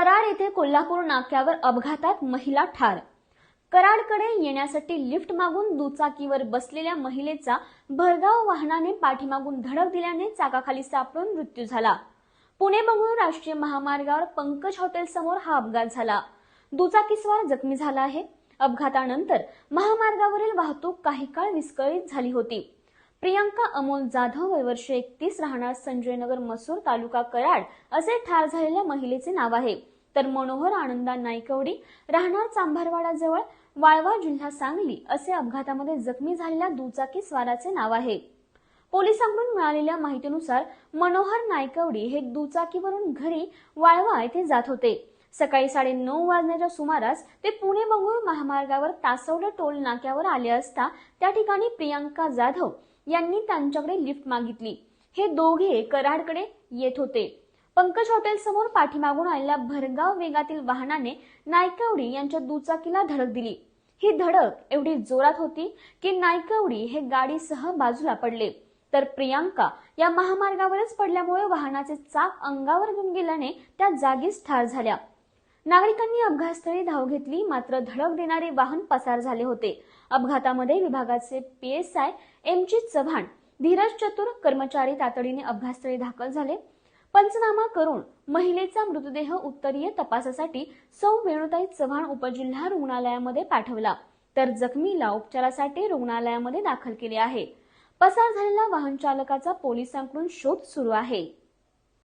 कराड येथे कोल्हापूर नाक्यावर अपघातात महिला ठार. कराडकडे येण्यासाठी लिफ्ट मागून दुचाकीवर बसलेल्या महिलेचा भरधाव वाहनाने पाठीमागून धडक दिल्याने चाकाखाली सापडून मृत्यू झाला. पुणे बंगळूरू राष्ट्रीय महामार्गावर पंकज हॉटेल समोर हा अपघात झाला. दुचाकीस्वार जखमी झाला आहे. अपघातानंतर महामार्गावरील वाहतूक काही काळ विस्कळीत झाली होती. प्रियांका अमोल जाधव वय वर्ष एकतीस राहणार संजयनगर मसूर तालुका कराड असे ठार झालेल्या महिलेचे नाव आहे. तर मनोहर आनंदा नाईकवडी राहणार चांभारवाडाजवळ वाळवा जिल्हा सांगली असे अपघातामध्ये जखमी झालेल्या दुचाकी स्वाराचे नाव आहे. पोलिसांकडून मिळालेल्या माहितीनुसार मनोहर नायकवडी हे दुचाकीवरून घरी वाळवा येथे जात होते. सकाळी साडे नऊ वाजण्याच्या सुमारास ते पुणे बंगळूर महामार्गावर तासवडे टोल नाक्यावर आले असता त्या ठिकाणी प्रियांका जाधव यांनी त्यांच्याकडे लिफ्ट मागितली. हे दोघे कराडकडे येत होते. पंकज हॉटेल समोर पाठीमागून आलेल्या भरगाव वेगातील वाहनाने नायकवडी यांच्या दुचाकीला धडक दिली. ही धडक एवढी जोरात होती की नायकवडी हे गाडीसह बाजूला पडले. तर प्रियांका या महामार्गावरच पडल्यामुळे वाहनाचे चाक अंगावर घेऊन गेल्याने त्या जागीच ठार झाल्या. नागरिकांनी अपघातस्थळी धाव घेतली मात्र धडक देणारे वाहन पसार झाले होते. अपघातामध्ये विभागाचे पीएसआय एमजी चव्हाण धीरज चतुर कर्मचारी तातडीने अपघातस्थळी दाखल झाले. पंचनामा करून महिलेचा मृतदेह उत्तरीय तपासासाठी सौ वेणुताई चव्हाण उपजिल्हा रुग्णालयामध्ये पाठवला. तर जखमीला उपचारासाठी रुग्णालयामध्ये दाखल केले आहे. पसार झालेल्या वाहन चालकाचा पोलिसांकडून शोध सुरू आहे.